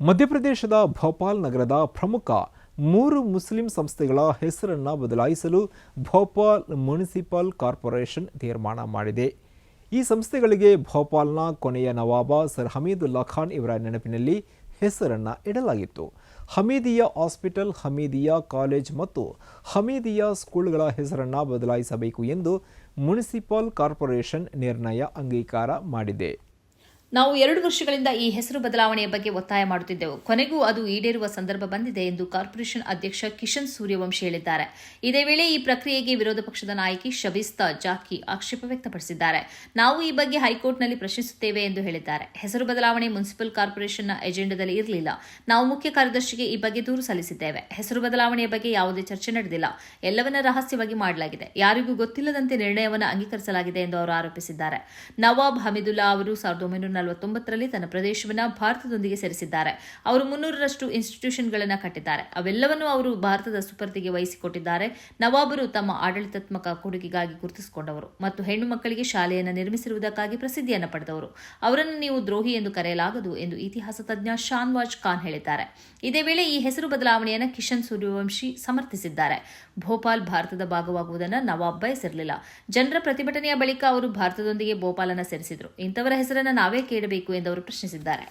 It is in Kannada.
ಮಧ್ಯಪ್ರದೇಶದ ಭೋಪಾಲ್ ನಗರದ ಪ್ರಮುಖ ಮೂರು ಮುಸ್ಲಿಂ ಸಂಸ್ಥೆಗಳ ಹೆಸರನ್ನು ಬದಲಾಯಿಸಲು ಭೋಪಾಲ್ ಮುನಿಸಿಪಲ್ ಕಾರ್ಪೊರೇಷನ್ ತೀರ್ಮಾನ ಮಾಡಿದೆ. ಈ ಸಂಸ್ಥೆಗಳಿಗೆ ಭೋಪಾಲ್ನ ಕೊನೆಯ ನವಾಬ ಸರ್ ಹಮೀದುಲ್ಲಾ ಖಾನ್ ಇವರ ನೆನಪಿನಲ್ಲಿ ಹೆಸರನ್ನು ಇಡಲಾಗಿತ್ತು. ಹಮೀದಿಯಾ ಹಾಸ್ಪಿಟಲ್, ಹಮೀದಿಯಾ ಕಾಲೇಜ್ ಮತ್ತು ಹಮೀದಿಯಾ ಸ್ಕೂಲ್ಗಳ ಹೆಸರನ್ನು ಬದಲಾಯಿಸಬೇಕು ಎಂದು ಮುನಿಸಿಪಲ್ ಕಾರ್ಪೊರೇಷನ್ ನಿರ್ಣಯ ಅಂಗೀಕಾರ ಮಾಡಿದೆ. ನಾವು ಎರಡು ವರ್ಷಗಳಿಂದ ಈ ಹೆಸರು ಬದಲಾವಣೆಯ ಬಗ್ಗೆ ಒತ್ತಾಯ ಮಾಡುತ್ತಿದ್ದೆವು. ಕೊನೆಗೂ ಅದು ಈಡೇರುವ ಸಂದರ್ಭ ಬಂದಿದೆ ಎಂದು ಕಾರ್ಪೊರೇಷನ್ ಅಧ್ಯಕ್ಷ ಕಿಶನ್ ಸೂರ್ಯವಂಶಿ ಹೇಳಿದ್ದಾರೆ. ಇದೇ ವೇಳೆ ಈ ಪ್ರಕ್ರಿಯೆಗೆ ವಿರೋಧ ಪಕ್ಷದ ನಾಯಕಿ ಶಬಿಸ್ತಾ ಜಾಕಿ ಆಕ್ಷೇಪ ವ್ಯಕ್ತಪಡಿಸಿದ್ದಾರೆ. ನಾವು ಈ ಬಗ್ಗೆ ಹೈಕೋರ್ಟ್ನಲ್ಲಿ ಪ್ರಶ್ನಿಸುತ್ತೇವೆ ಎಂದು ಹೇಳಿದ್ದಾರೆ. ಹೆಸರು ಬದಲಾವಣೆ ಮುನ್ಸಿಪಲ್ ಕಾರ್ಪೊರೇಷನ್ನ ಎಜೆಂಡಾದಲ್ಲಿ ಇರಲಿಲ್ಲ. ನಾವು ಮುಖ್ಯ ಕಾರ್ಯದರ್ಶಿಗೆ ಈ ಬಗ್ಗೆ ದೂರು ಸಲ್ಲಿಸಿದ್ದೇವೆ. ಹೆಸರು ಬದಲಾವಣೆಯ ಬಗ್ಗೆ ಯಾವುದೇ ಚರ್ಚೆ ನಡೆದಿಲ್ಲ. ಎಲ್ಲವನ್ನ ರಹಸ್ಯವಾಗಿ ಮಾಡಲಾಗಿದೆ. ಯಾರಿಗೂ ಗೊತ್ತಿಲ್ಲದಂತೆ ನಿರ್ಣಯವನ್ನು ಅಂಗೀಕರಿಸಲಾಗಿದೆ ಎಂದು ಅವರು ಆರೋಪಿಸಿದ್ದಾರೆ. ನವಾಬ್ ಹಮೀದುಲ್ಲಾ ಅವರು ಸಾವಿರದ ಒಂಬೈನೂರ ನಲವತ್ತೊಂಬತ್ತರಲ್ಲಿ ತನ್ನ ಪ್ರದೇಶವನ್ನು ಭಾರತದೊಂದಿಗೆ ಸೇರಿಸಿದ್ದಾರೆ. ಅವರು ಮುನ್ನೂರರಷ್ಟು ಇನ್ಸ್ಟಿಟ್ಯೂಷನ್ಗಳನ್ನು ಕಟ್ಟಿದ್ದಾರೆ. ಅವೆಲ್ಲವನ್ನೂ ಅವರು ಭಾರತದ ಸುಪರ್ದಿಗೆ ವಹಿಸಿಕೊಟ್ಟಿದ್ದಾರೆ. ನವಾಬರು ತಮ್ಮ ಆಡಳಿತಾತ್ಮಕ ಕೊಡುಗೆಗಾಗಿ ಗುರುತಿಸಿಕೊಂಡವರು ಮತ್ತು ಹೆಣ್ಣು ಮಕ್ಕಳಿಗೆ ಶಾಲೆಯನ್ನು ನಿರ್ಮಿಸಿರುವುದಕ್ಕಾಗಿ ಪ್ರಸಿದ್ಧಿಯನ್ನು ಪಡೆದವರು. ಅವರನ್ನು ನೀವು ದ್ರೋಹಿ ಎಂದು ಕರೆಯಲಾಗದು ಎಂದು ಇತಿಹಾಸ ತಜ್ಞ ಶಾನ್ವಾಜ್ ಖಾನ್ ಹೇಳಿದ್ದಾರೆ. ಇದೇ ವೇಳೆ ಈ ಹೆಸರು ಬದಲಾವಣೆಯನ್ನು ಕಿಶನ್ ಸೂರ್ಯವಂಶಿ ಸಮರ್ಥಿಸಿದ್ದಾರೆ. ಭೋಪಾಲ್ ಭಾರತದ ಭಾಗವಾಗುವುದನ್ನು ನವಾಬ್ ಬಯಸಿರಲಿಲ್ಲ. ಜನರ ಪ್ರತಿಭಟನೆಯ ಬಳಿಕ ಅವರು ಭಾರತದೊಂದಿಗೆ ಭೋಪಾಲನ್ನು ಸೇರಿಸಿದರು. ಇಂಥವರ ಹೆಸರನ್ನು ನಾವೇ ಕೇಳಬೇಕು ಎಂದು ಅವರು ಪ್ರಶ್ನಿಸಿದ್ದಾರೆ.